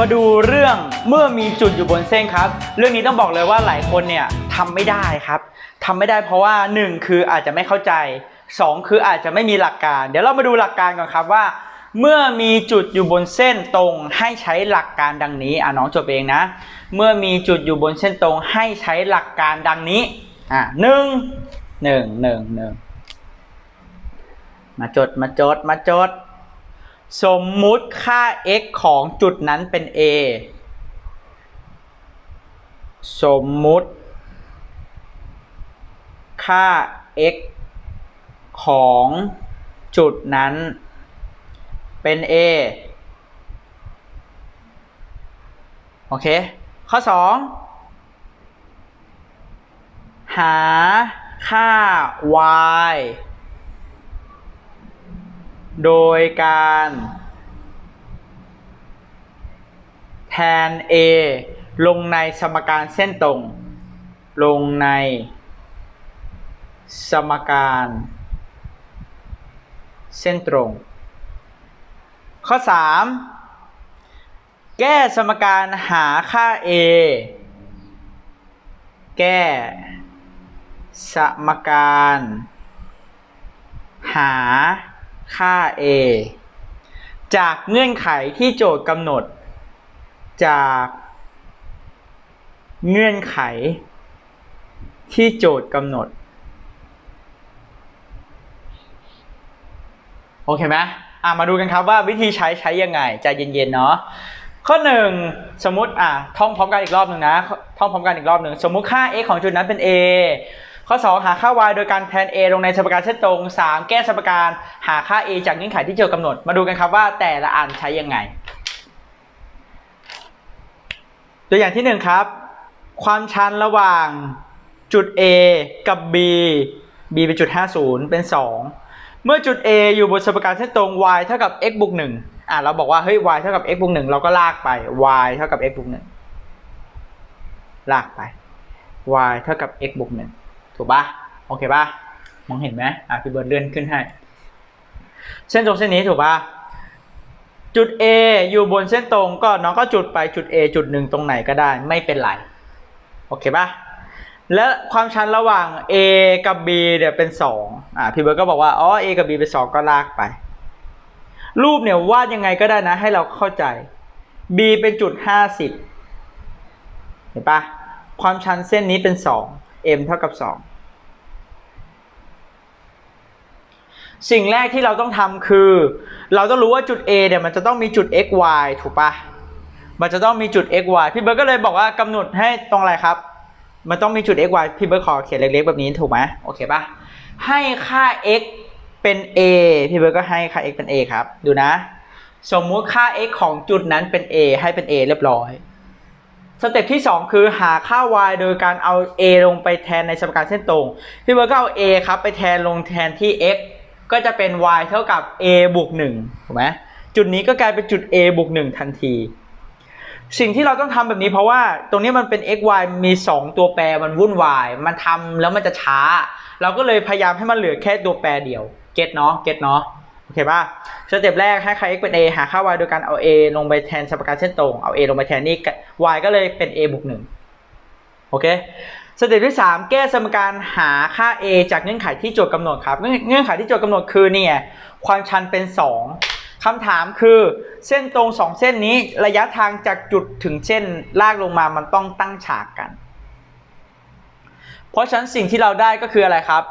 มาดูเรื่องเมื่อมีจุดอยู่บนเส้นครับ เรื่องนี้ต้องบอกเลยว่าหลายคนเนี่ยทำไม่ได้ครับทำไม่ได้เพราะว่า 1 คืออาจจะไม่เข้าใจ 2 คืออาจจะไม่มีหลักการ เดี๋ยวเรามาดูหลักการก่อนครับว่า เมื่อมีจุดอยู่บนเส้นตรงให้ใช้หลักการดังนี้อะน้องจดเองนะ เมื่อมีจุดอยู่บนเส้นตรงให้ใช้หลักการดังนี้อะหนึ่งหนึ่งหนึ่งหนึ่งมาจดมาจดมาจด สมมุติค่า x ของจุดนั้นเป็น a สมมุติ ค่า x ของจุดนั้นเป็น a โอเค ข้อ 2 หาค่า y โดยการ แทน a ลงในสมการเส้นตรง ลงใน สมการ เส้นตรง ข้อ 3 แก้สมการหาค่า a แก้ สมการ หา ค่า a จากเงื่อนไขที่โจทย์กำหนด จากเงื่อนไขที่โจทย์กำหนด โอเคไหมอะมาดูกันครับว่าวิธีใช้ใช้ยังไงใจเย็นๆเนาะข้อหนึ่งสมมติอะท่องพร้อมกันอีกรอบหนึ่งนะท่องพร้อมกันอีกรอบหนึ่งสมมุติค่า x ของจุดนั้นเป็น a ข้อ 2 หาค่า y โดยการแทน a ลงในสมการเส้นตรง 3 แก้สมการหาค่า a จากเงื่อนไขที่โจทย์กำหนด มาดูกันครับว่าแต่ละอันใช้ยังไง ตัวอย่างที่ 1 ครับ ความชันระหว่างจุด a กับ b b เป็นจุด 50 เป็น 2 เมื่อจุด a อยู่บนสมการเส้นตรง y เท่ากับ x บวก1อะเราบอกว่าเฮ้ย y เท่ากับ x บวก1เราก็ลากไป y เท่ากับ x บวก1ลากไป y เท่ากับ x บวก1 ถูกปะโอเคปะมองเห็นไหมอะพี่เบิร์ดเลื่อนขึ้นให้ เส้นตรงเส้นนี้ถูกปะจุด A อยู่บนเส้นตรงก็น้องก็จุดไปจุด A จุดหนึ่งตรงไหนก็ได้ไม่เป็นไรโอเคปะและความชันระหว่าง A กับ B เนี่ยเป็น2อะพี่เบิร์ดก็บอกว่าอ๋อ A กับ B เป็น 2 ก็ลากไป รูปเนี่ยวาดยังไงก็ได้นะ ให้เราเข้าใจ B เป็นจุด 50 เห็นปะความชันเส้นนี้เป็น 2 m เท่ากับ 2 สิ่งแรกที่เราต้องทำคือ เราต้องรู้ว่าจุด A เนี่ยมันจะต้องมีจุด x y ถูกปะมันจะต้องมีจุด x y พี่เบิร์ดก็เลยบอกว่ากำหนดให้ตรงอะไรครับ มันต้องมีจุด x y พี่เบิร์ดขอเขียนเล็กๆ แบบนี้ถูกไหมโอเคปะให้ค่า x เป็น a พี่เบิร์ดก็ให้ค่า x เป็น a ครับ ดูนะ สมมุติค่า x ของจุดนั้นเป็น a ให้เป็น a เรียบร้อยสเต็ปที่ 2 คือหาค่า y โดยการเอา a ลงไปแทนในสมการเส้นตรง พี่เบิร์ดก็เอา a ครับไปแทนลงแทนที่ x ก็จะเป็น y เท่ากับ a บวก1ถูกไหมจุดนี้ก็กลายเป็นจุด a บวก1ทันที สิ่งที่เราต้องทำแบบนี้เพราะว่าตรงนี้มันเป็น x y มี 2 ตัวแปรมันวุ่นวายมันทำแล้วมันจะช้า เราก็เลยพยายามให้มันเหลือแค่ตัวแปรเดียว เก็ตเนาะเก็ตเนาะโอเคป่ะสเต็ปแรกให้ค่า x เป็น a หาค่า y โดยการเอา a ลงไปแทนสมการเส้นตรงเอา a ลงไปแทนนี่ y ก็เลยเป็น a บวก1โอเค สเต็ปที่ 3 แก้สมการหาค่า a จากเงื่อนไขที่โจทย์กำหนดครับ เงื่อนไขที่โจทย์กำหนดคือเนี่ยความชันเป็น 2คำถามคือ เส้นตรง 2 เส้นนี้ระยะทางจากจุดถึงเส้นลากลงมามันต้องตั้งฉากกัน เพราะฉะนั้นสิ่งที่เราได้ก็คืออะไรครับ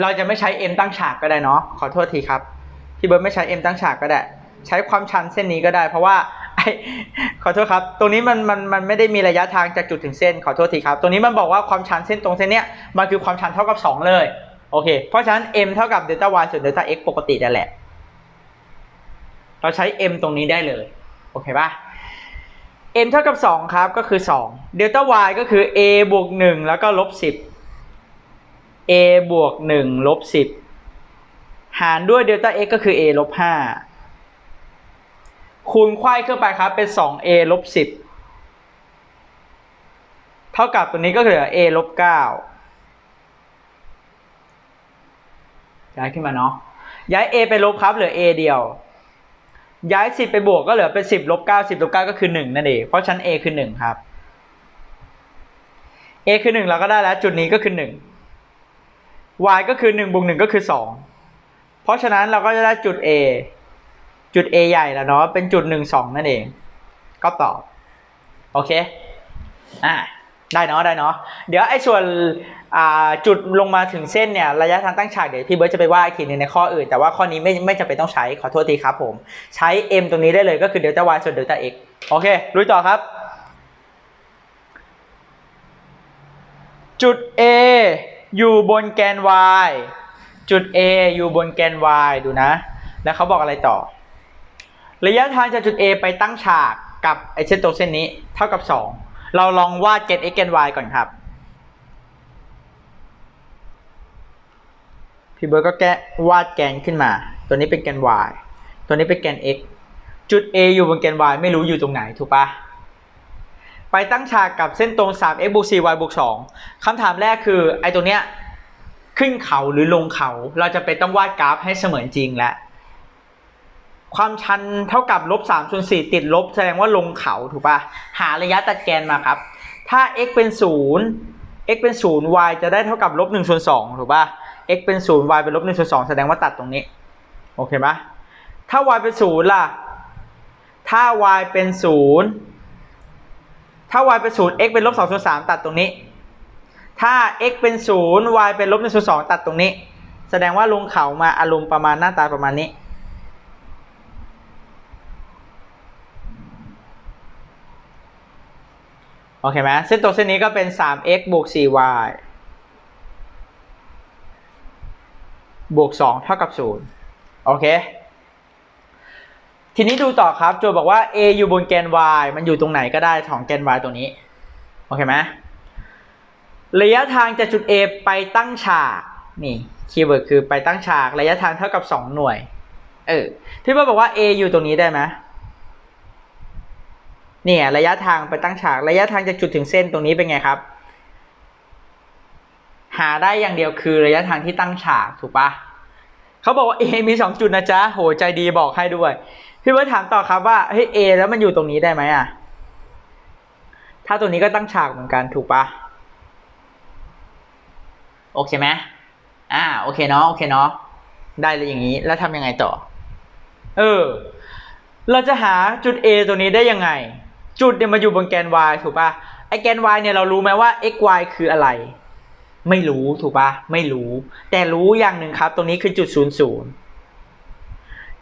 เราจะไม่ใช้ m ตั้งฉากก็ได้เนาะขอโทษทีครับพี่เบิร์ดไม่ใช้ m ตั้งฉากก็ได้ ใช้ความชันเส้นนี้ก็ได้ เพราะว่า ขอโทษครับ ตรงนี้มันมันมันไม่ได้มีระยะทางจากจุดถึงเส้น ขอโทษทีครับ ตรงนี้มันบอกว่าความชันเส้นตรงเส้นเนี้ยมันคือความชันเท่ากับ 2 เลย โอเค เพราะฉะนั้น m เท่ากับเดลต้า y ส่วนเดลต้า x ปกตินั่นแหละ เราใช้ m ตรงนี้ได้เลย โอเคป่ะ m เท่ากับ 2 ครับ ก็คือ2เดลต้า y ก็คือ a บวก 1 แล้วก็ลบ 10 a บวก 1 ลบ 10 หารด้วยเดลต้า x ก็คือ a ลบ 5 คูณไขว้ขึ้นไปครับเป็น 2a ลบ10 เท่ากับตัวนี้ก็เหลือ a ลบ9ย้ายขึ้นมาเนาะ ย้าย a ไปลบครับเหลือ a เดียว ย้าย 10 ไปบวกก็เหลือเป็น 10ลบ9 10ลบ9ก็คือ 1 นั่นเอง เพราะฉะนั้น a คือ 1 ครับ a คือ 1 เราก็ได้แล้วจุดนี้ก็คือ 1 y ก็คือ1บวก1ก็คือ 2 เพราะฉะนั้นเราก็จะได้จุด a จุด a ใหญ่แล้วเนาะเป็นจุด 1 2 นั่นเอง ก็ตอบ โอเค อ่าได้เนาะได้เนาะเดี๋ยวไอ้ส่วนจุดลงมาถึงเส้นเนี่ยระยะทางตั้งฉากเดี๋ยวพี่เบิร์ตจะไปว่าอีกทีหนึงในข้ออื่น แต่ว่าข้อนี้ไม่ไม่จำเป็นต้องใช้ขอโทษทีครับผม ใช้ m ตรงนี้ได้เลยก็คือเดลต้า y ส่วนเดลต้า x โอเคลุยต่อครับ จุด A อยู่บนแกน y จุด A อยู่บนแกน y ดูนะ แล้วเขาบอกอะไรต่อ ระยะทางจากจุด A ไปตั้งฉากกับไอเส้นตรงเส้นนี้เท่ากับ 2 เราลองวาดแกน x แกน y ก่อนครับ พี่เบิร์ดก็แก้วาดแกนขึ้นมา ตัวนี้เป็นแกน y ตัวนี้เป็นแกน x จุด A อยู่บนแกน y ไม่รู้อยู่ตรงไหนถูกปะไปตั้งฉากกับเส้นตรง 3x บวก 4y บวก 2คำถามแรกคือไอตรงเนี้ยขึ้นเขาหรือลงเขา เราจะไปต้องวาดกราฟให้เสมือนจริงแล้ว ความชันเท่ากับลบ3ส่วน4ติดลบ แสดงว่าลงเขาถูกปะหาระยะตัดแกนมาครับ ถ้า x เป็น 0 x เป็น 0 y จะได้เท่ากับลบ1ส่วน2ถูกป่ะ x เป็น 0 y เป็นลบ1ส่วน2แสดงว่าตัดตรงนี้ โอเคไหมถ้า y เป็น 0 ล่ะ ถ้า y เป็น 0 ถ้า y เป็น 0 x เป็นลบ2ส่วน3ตัดตรงนี้ ถ้า x เป็น 0 y เป็นลบ1ส่วน2ตัดตรงนี้ แสดงว่าลงเขามาอารมณ์ประมาณหน้าตาประมาณนี้ โอเคไหมเส้นตรงเส้นนี้ก็เป็น 3x บวก 4y บวก 2 เท่ากับ 0 โอเค ทีนี้ดูต่อครับโจทย์บอกว่า a อยู่บนแกน y มันอยู่ตรงไหนก็ได้ของแกน y ตัวนี้ โอเคไหมระยะทางจากจุด a ไปตั้งฉาก นี่คีย์เวิร์ดคือไปตั้งฉาก ระยะทางเท่ากับ 2 หน่วย เออพี่เบิร์บอกว่า a อยู่ตรงนี้ได้ไหม เนี่ยระยะทางไปตั้งฉากระยะทางจากจุดถึงเส้นตรงนี้เป็นไงครับ หาได้อย่างเดียวคือระยะทางที่ตั้งฉากถูกปะเขาบอกว่า A มีสองจุดนะจ๊ะโหใจดีบอกให้ด้วย พี่เบิร์ดถามต่อครับว่าเฮ้ย A แล้วมันอยู่ตรงนี้ได้ไหมอะถ้าตัวนี้ก็ตั้งฉากเหมือนกันถูกปะโอเคไหมอ่าโอเคเนาะโอเคเนาะได้เลยอย่างนี้แล้วทำยังไงต่อ เออ เราจะหาจุด A ตัวนี้ได้ยังไง จุดเนี่ยมาอยู่บนแกน y ถูกปะไอแกน y เนี่ยเรารู้ไหมว่า x y คืออะไร ไม่รู้ถูกปะไม่รู้ แต่รู้อย่างหนึ่งครับ ตรงนี้คือจุดศูนย์ศูนย์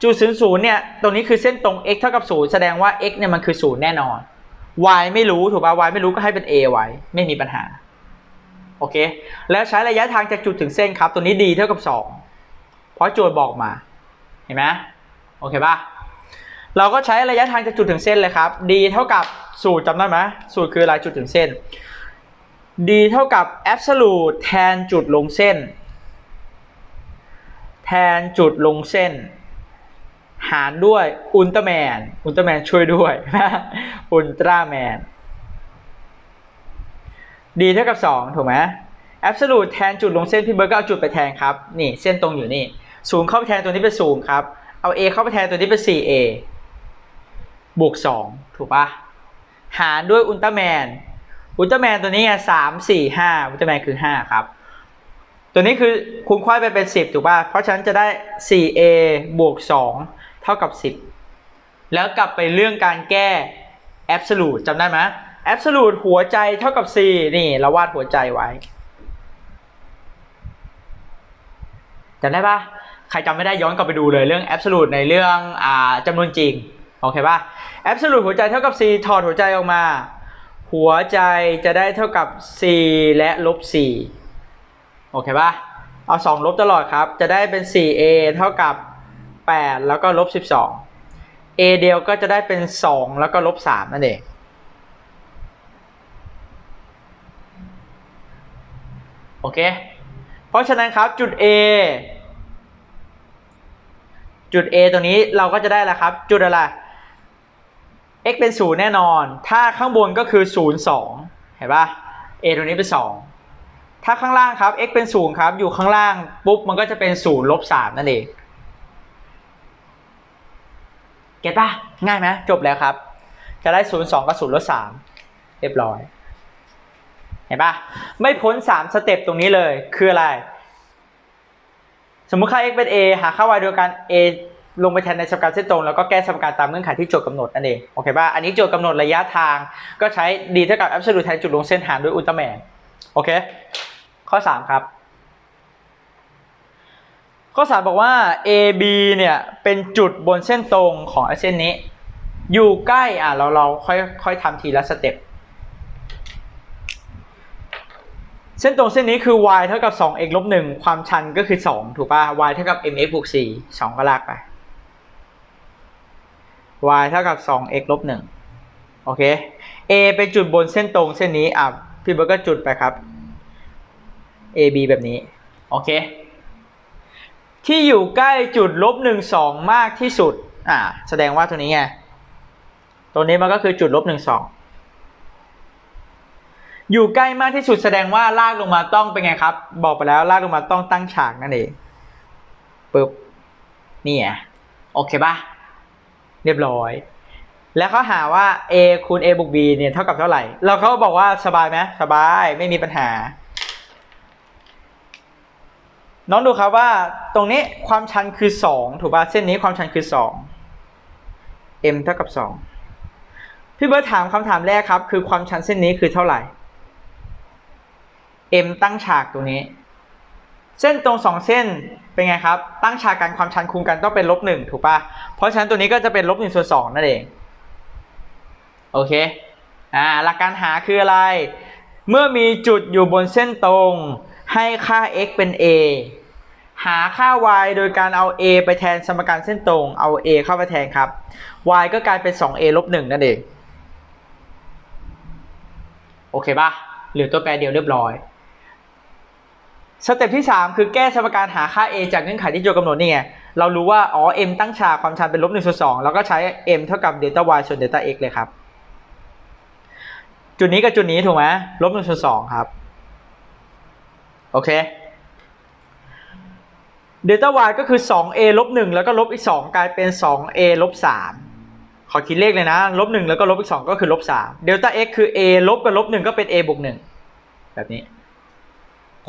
จุดศูนย์ศูนย์เนี่ยตรงนี้คือเส้นตรง x เท่ากับศูนย์แสดงว่า x เนี่ยมันคือศูนย์แน่นอน y ไม่รู้ถูกปะ y ไม่รู้ก็ให้เป็น a ไว้ไม่มีปัญหาโอเค แล้วใช้ระยะทางจากจุดถึงเส้นครับ ตัวนี้ d เท่ากับสองเพราะโจทย์บอกมา เห็นไหมโอเคป่ะ เราก็ใช้ระยะทางจากจุดถึงเส้นเลยครับ d เท่ากับสูตรจำได้ไหมสูตรคืออะไรจุดถึงเส้น d เท่ากับ absolute แทนจุดลงเส้น แทนจุดลงเส้น หารด้วยอุลตร้าแมนอุลตร้าแมนช่วยด้วยอุลตร้าแมน d เท่ากับ 2 ถูกไหม absolute แทนจุดลงเส้น พี่เบิร์ดก็เอาจุดไปแทนครับ นี่เส้นตรงอยู่นี่ศูนย์เข้าไปแทนตัวนี้เป็นศูนย์ครับ เอา a เข้าไปแทนตัวนี้เป็น 4a บวก2ถูกปะหารด้วยอุลตร้าแมน อุลตร้าแมนตัวนี้ไงสามสี่ห้าอุลตร้าแมนคือห้าครับ ตัวนี้คือคูณควายไปเป็นสิบถูกป่ะเพราะฉะนั้นจะได้สี่ a บวกสองเท่ากับสิบแล้วกลับไปเรื่องการแก้ absolute จำได้ไหม absolute หัวใจเท่ากับ c นี่เราวาดหัวใจไว้จำได้ปะใครจำไม่ได้ย้อนกลับไปดูเลยเรื่อง absolute ในเรื่องอจำนวนจริง อเคปะ absolute หัวใจเท่ากับ c ถอดหัวใจออกมา หัวใจจะได้เท่ากับ c และลบ4โอเคปะเอา 2 ลบตลอดครับ จะได้เป็น 4a เท่ากับ 8 แล้วก็ลบ 12 a เดียวก็จะได้เป็น 2 แล้วก็ลบ 3 นั่นเองโอเค เพราะฉะนั้นครับจุด a จุด a ตัวนี้เราก็จะได้แล้วครับ จุดอะไร x เป็น 0 แน่นอน ถ้าข้างบนก็คือ 0 2 เห็นปะ a ตัวนี้เป็น 2 ถ้าข้างล่างครับ x เป็น 0 ครับ อยู่ข้างล่างปุ๊บ มันก็จะเป็น 0 ลบ 3 นั่นเอง เก็ตปะง่ายไหมจบแล้วครับ จะได้ 0 2 กับ 0ลด3เรียบร้อย เห็นปะไม่พ้น 3 สเต็ปตรงนี้เลย คืออะไร สมมุติค่า x เป็น a หาค่า y โดยการ a ลงไปแทนในสมการเส้นตรงแล้วก็แก้สมการตามเงื่อนไขที่โจทย์กำหนดนั่นเองโอเคป่ะอันนี้โจทย์กำหนดระยะทางก็ใช้ d เท่ากับ absolute แทนจุดลงเส้นหารด้วยอุลตร้าแมนโอเค ข้อ 3 ครับ ข้อ 3 บอกว่า AB เนี่ยเป็นจุดบนเส้นตรงของเส้นนี้ อยู่ใกล้อะเราเราค่อยค่อยทำทีละสเต็ปเส้นตรงเส้นนี้คือ y เท่ากับ 2x ลบ1ความชันก็คือ 2 ถูกป่ะ y เท่ากับ mx บวก4 2 ก็ลากไป y เท่ากับ 2x ลบ1โอเค a เป็นจุดบนเส้นตรงเส้นนี้อะพี่เบิร์ก็จุดไปครับ ab แบบนี้ โอเค ที่อยู่ใกล้จุดลบ1 2 มากที่สุด อะแสดงว่าตัวนี้ไง ตัวนี้มันก็คือจุดลบ1 2 อยู่ใกล้มากที่สุดแสดงว่าลากลงมาต้องเป็นไงครับ บอกไปแล้วลากลงมาต้องตั้งฉากนั่นเองปึ๊บนี่ไงโอเคปะ เรียบร้อย แล้วเขาหาว่า a คูณ a บวก b เนี่ยเท่ากับเท่าไหร่ เราเขาบอกว่าสบายไหมสบายไม่มีปัญหา น้องดูครับว่าตรงนี้ความชันคือ 2 ถูกป่ะเส้นนี้ความชันคือ 2 m เท่ากับ 2 พี่เบิร์ตถามคำถามแรกครับ คือความชันเส้นนี้คือเท่าไหร่ m ตั้งฉากตรงนี้ เส้นตรงสองเส้นเป็นไงครับ ตั้งฉากกันความชันคูณกันต้องเป็นลบหนึ่งถูกปะเพราะฉะนั้นตัวนี้ก็จะเป็นลบหนึ่งส่วนสองนั่นเอง โอเค อ่า หลักการหาคืออะไร เมื่อมีจุดอยู่บนเส้นตรง ให้ค่า x เป็น a หาค่า y โดยการเอา a ไปแทนสมการเส้นตรง เอา a เข้าไปแทนครับ y ก็กลายเป็น 2a ลบ1นั่นเอง โอเคป่ะ เหลือตัวแปรเดียวเรียบร้อย สเต็ปที่ 3 คือแก้สมการหาค่า a จากเงื่อนไขที่โจทย์กำหนดนี่ไง เรารู้ว่า อ๋อ m ตั้งฉากความชันเป็นลบ1ส่วน2แล้วก็ใช้ m เท่ากับเดลต้า y ส่วนเดลต้า x เลยครับ จุดนี้กับจุดนี้ถูกไหมลบ1ส่วน2ครับ โอเคเดลต้า y ก็คือ 2a ลบ1แล้วก็ลบอีก 2 กลายเป็น 2a ลบ3ขอคิดเลขเลยนะลบ1แล้วก็ลบอีก 2 ก็คือลบ3เดลต้า x คือ a ลบกับลบ1ก็เป็น a บวก1แบบนี้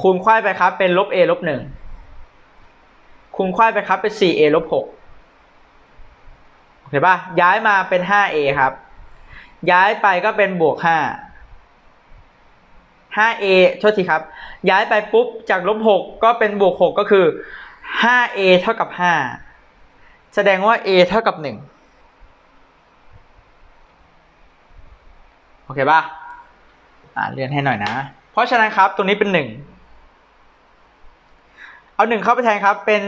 คูณควายไปครับเป็นลบ a ลบ1คูณควายไปครับเป็น 4a ลบ6โอเคป่ะย้ายมาเป็น 5a ครับ ย้ายไปก็เป็นบวก 5 5a โทษทีครับ ย้ายไปปุ๊บจากลบ6ก็เป็นบวก 6 ก็คือ 5a เท่ากับ 5 แสดงว่า a เท่ากับ 1 โอเคป่ะ อ่าเลื่อนให้หน่อยนะ เพราะฉะนั้นครับ ตรงนี้เป็น 1 เอา1เข้าไปแทนครับ เป็น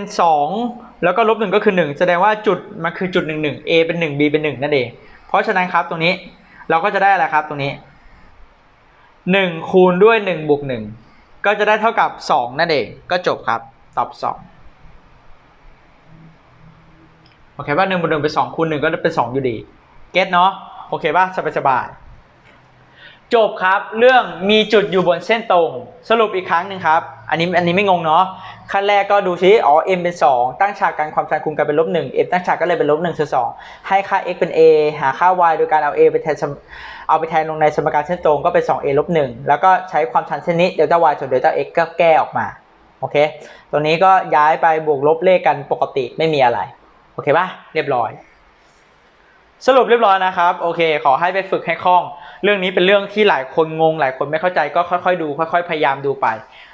2 แล้วก็ลบ1ก็คือ 1 แสดงว่าจุดมันคือจุด 1 1 a เป็น 1 b เป็น 1 นั่นเอง เพราะฉะนั้นครับตรงนี้เราก็จะได้อะไรครับตรงนี้ 1 คูณด้วย 1บวก1ก็จะได้เท่ากับ 2 นั่นเอง ก็จบครับ ตอบ 2 โอเคป่ะ1บวก1เป็น2คูณ1ก็เป็น 2 อยู่ดี เก็ตเนาะ โอเคป่ะสบายสบาย จบครับเรื่องมีจุดอยู่บนเส้นตรง สรุปอีกครั้งหนึ่งครับอันนี้อันนี้ไม่งงเนาะขั้นแรกก็ดูซิอ๋อ m เป็น 2 ตั้งฉากกันความชันคูณกันเป็นลบ1 m ตั้งฉากก็เลยเป็นลบ1ส่วน2ให้ค่า x เป็น a หาค่า y โดยการเอา a ไปแทนเอาไปแทนลงในสมการเส้นตรงก็เป็น 2a ลบ1แล้วก็ใช้ความชันเส้นนี้เดลต้า y ส่วนเดลต้า x ก็แก้ออกมาโอเคตัวนี้ก็ย้ายไปบวกลบเลขกันปกติไม่มีอะไรโอเคป่ะเรียบร้อย สรุปเรียบร้อยนะครับโอเค ขอให้ไปฝึกให้คล่อง เรื่องนี้เป็นเรื่องที่หลายคนงง หลายคนไม่เข้าใจก็ค่อยๆดู ค่อย ๆ พยายามดูไป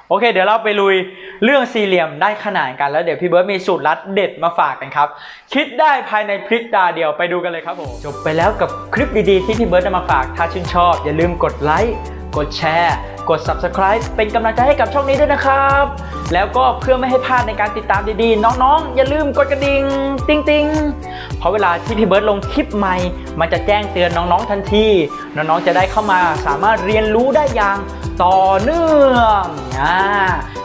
โอเค เดี๋ยวเราไปลุยเรื่องสี่เหลี่ยมได้ขนานกันแล้วเดี๋ยวพี่เบิร์ดมีสูตรลัดเด็ดมาฝากกันครับ คิดได้ภายในพริบตาเดียวไปดูกันเลยครับผมจบไปแล้วกับคลิปดีๆที่พี่เบิร์ดนำมาฝากถ้าชื่นชอบ อย่าลืมกดไลค์กดแชร์ กด subscribe เป็นกำลังใจให้กับช่องนี้ด้วยนะครับ แล้วก็เพื่อไม่ให้พลาดในการติดตามดีๆ น้องๆ อย่าลืมกดกระดิ่งติ๊งๆเพราะเวลาที่พี่เบิร์ดลงคลิปใหม่ มันจะแจ้งเตือนน้องๆทันที น้องๆจะได้เข้ามาสามารถเรียนรู้ได้อย่างต่อเนื่องอ่า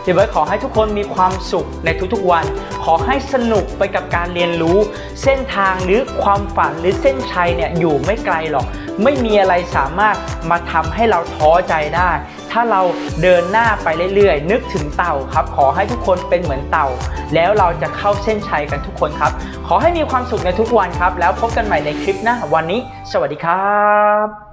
พี่เบิร์ดขอให้ทุกคนมีความสุขในทุกๆวัน ขอให้สนุกไปกับการเรียนรู้ เส้นทางหรือความฝันหรือเส้นชัยเนี่ยอยู่ไม่ไกลหรอก ไม่มีอะไรสามารถมาทำให้เราท้อใจได้ ถ้าเราเดินหน้าไปเรื่อยๆ นึกถึงเต่าครับ ขอให้ทุกคนเป็นเหมือนเต่า แล้วเราจะเข้าเส้นชัยกันทุกคนครับ ขอให้มีความสุขในทุกวันครับ แล้วพบกันใหม่ในคลิปหน้าวันนี้ สวัสดีครับ